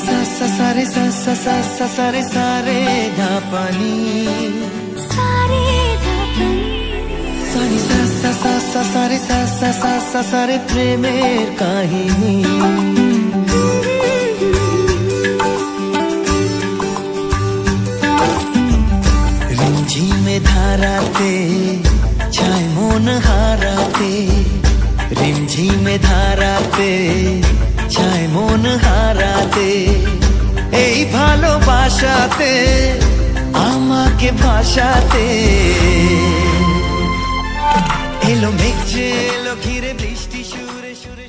সা সা সা সা সা রে সা সা সা সা সা রে সা রে ধা পানি সারে ধাপনি সানি সা সা সা সা সা রে সা সা সা সা সা রে প্রেমের কাহিনী রিমঝিমে ধারাতে ছায় মন হারাতে রিমঝিমে ধারাতে ছায় মন হারাতে এই ভালোবাসাতে আমাকে ভাসাতে। এলো মেঘ এলো ঘিরে বৃষ্টি সুরে সুরে।